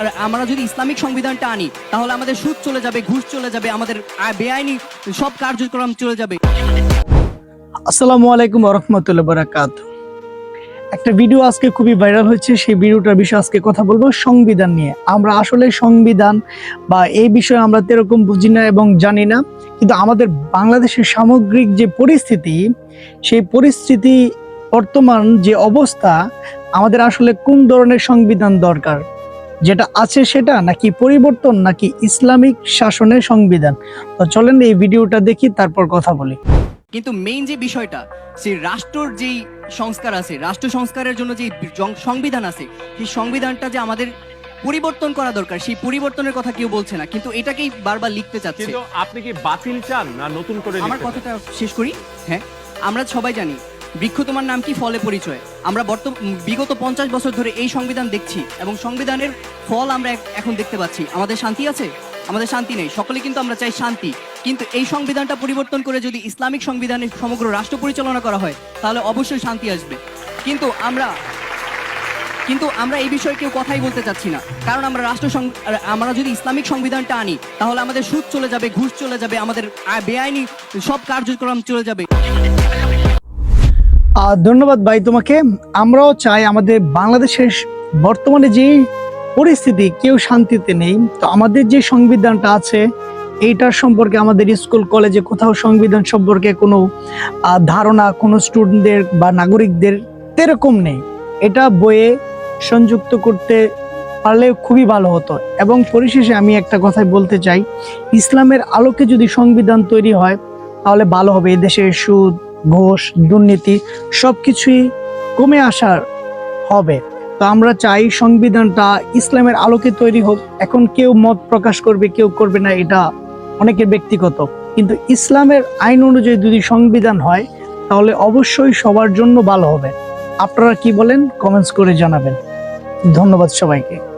আর আমরা যদি ইসলামিক সংবিধানটা আনি, তাহলে আমাদের সুদ চলে যাবে, ঘুষ চলে যাবে, আমাদের বেআইনি সব কার্যক্রম চলে যাবে। আসসালামু আলাইকুম রহমতুল্লাহ বারাকাত একটা ভিডিও আজকে খুবই ভাইরাল হয়েছে, সেই ভিডিওটার বিষয়ে আজকে কথা বলব সংবিধান নিয়ে। আমরা আসলে সংবিধান বা এই বিষয়ে আমরা তেরকম বুঝি না এবং জানি না, কিন্তু আমাদের বাংলাদেশের সামগ্রিক যে পরিস্থিতি, সেই পরিস্থিতি, বর্তমান যে অবস্থা, আমাদের আসলে কোন ধরনের সংবিধান দরকার? যেটা আছে সেটা নাকি পরিবর্তন নাকি ইসলামিক শাসনের সংবিধান? তো চলেন এই ভিডিওটা দেখি তারপর কথা বলি। কিন্তু মেইন যে বিষয়টা সেই রাষ্ট্রর যেই সংস্কার আছে রাষ্ট্র সংস্কারের জন্য যে সংবিধান আছে সেই সংবিধানটা যে আমাদের পরিবর্তন করা দরকার সেই পরিবর্তনের কথা কেউ বলছে না। কিন্তু এটাকেই বারবার লিখতে চাচ্ছে। কিন্তু আপনি কি বাতিল চান না নতুন করে আমার কথাটা শেষ করি? হ্যাঁ আমরা সবাই জানি বৃক্ষ তোমার নাম কি? ফলে পরিচয়। আমরা বর্তমান বিগত পঞ্চাশ বছর ধরে এই সংবিধান দেখছি এবং সংবিধানের ফল আমরা এখন দেখতে পাচ্ছি। আমাদের শান্তি আছে? আমাদের শান্তি নেই। সকলে কিন্তু আমরা চাই শান্তি। কিন্তু এই সংবিধানটা পরিবর্তন করে যদি ইসলামিক সংবিধানে সমগ্র রাষ্ট্র পরিচালনা করা হয়, তাহলে অবশ্যই শান্তি আসবে। কিন্তু আমরা কিন্তু আমরা এই বিষয়ে কেউ কথাই বলতে চাচ্ছি না। কারণ আমরা রাষ্ট্র আমরা যদি ইসলামিক সংবিধানটা আনি, তাহলে আমাদের সুদ চলে যাবে, ঘুষ চলে যাবে, আমাদের বেআইনি সব কার্যক্রম চলে যাবে। ধন্যবাদ ভাই তোমাকে। আমরাও চাই আমাদের বাংলাদেশের বর্তমানে যে পরিস্থিতি, কেউ শান্তিতে নেই। তো আমাদের যে সংবিধানটা আছে, এইটার সম্পর্কে আমাদের স্কুল, কলেজে কোথাও সংবিধান সম্পর্কে কোনো ধারণা কোনো স্টুডেন্টদের বা নাগরিকদের এরকম নেই। এটা বইয়ে সংযুক্ত করতে পারলে খুবই ভালো হতো। এবং পরিশেষে আমি একটা কথাই বলতে চাই, ইসলামের আলোকে যদি সংবিধান তৈরি হয়, তাহলে ভালো হবে। এদেশের সুদ ঘোষ, দুর্নীতি সবকিছুই কমে আসার হবে। তো আমরা চাই সংবিধানটা ইসলামের আলোকে তৈরি হোক। এখন কেউ মত প্রকাশ করবে, কেউ করবে না, এটা অনেকের ব্যক্তিগত। কিন্তু ইসলামের আইন অনুযায়ী যদি সংবিধান হয়, তাহলে অবশ্যই সবার জন্য ভালো হবে। আপনারা কি বলেন, কমেন্টস করে জানাবেন। ধন্যবাদ সবাইকে।